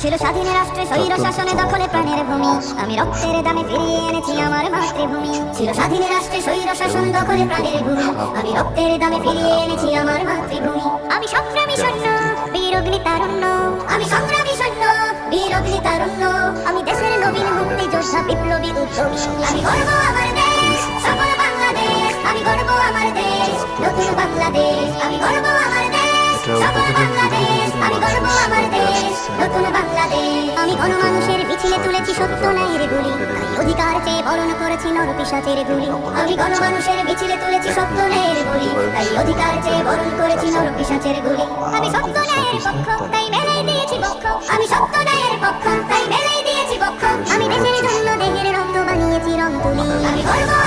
ছিল স্বাধীন রাষ্ট্রে স্বৈর শাসনে দখলে প্রাণের ভূমি। আমি রক্তের দামে ফিরিয়ে এনেছি আমার মাতৃভূমি। ছিল স্বাধীন রাষ্ট্রে স্বৈর শাসন দখলে প্রাণের ভূমি। আমি রক্তের দামে ফিরিয়ে এনেছি আমার মাতৃভূমি। আমি সংগ্রামী সৈন্য, বীর অগ্নি তারুণ্য আমি সংগ্রামী সৈন্য, বীর অগ্নি আমি দেশের নবীন মুক্তি যোদ্ধা বিপ্লবী উদ্যমী আমি গর্ব আমার দেশ সফল বাংলাদেশ আমি গর্ব আমার দেশ নতুন বাংলাদেশ আমি গর্ব আমার দেশ সফল বাংলাদেশ আমি গর্ব আমার দেশ নতুন বাংলাদেশ। আমি গণমানুষের মিছিলে তুলেছি সত্য ন্যায়ের গুলি। অধিকার চেয়ে বরণ করেছি নর পিসাচের গুলি আমি গণমানুষের মিছিলে তুলেছি সত্য ন্যায়ের গুলি। তাই অধিকার চেয়ে বরণ করেছি নর পিসাচের গুলি। আমি সত্য ন্যায়ের পক্ষ তাই মেলাই দিয়েছি পক্ষ। আমি সত্য ন্যায়ের পক্ষ তাই মেলাই দিয়েছি পক্ষ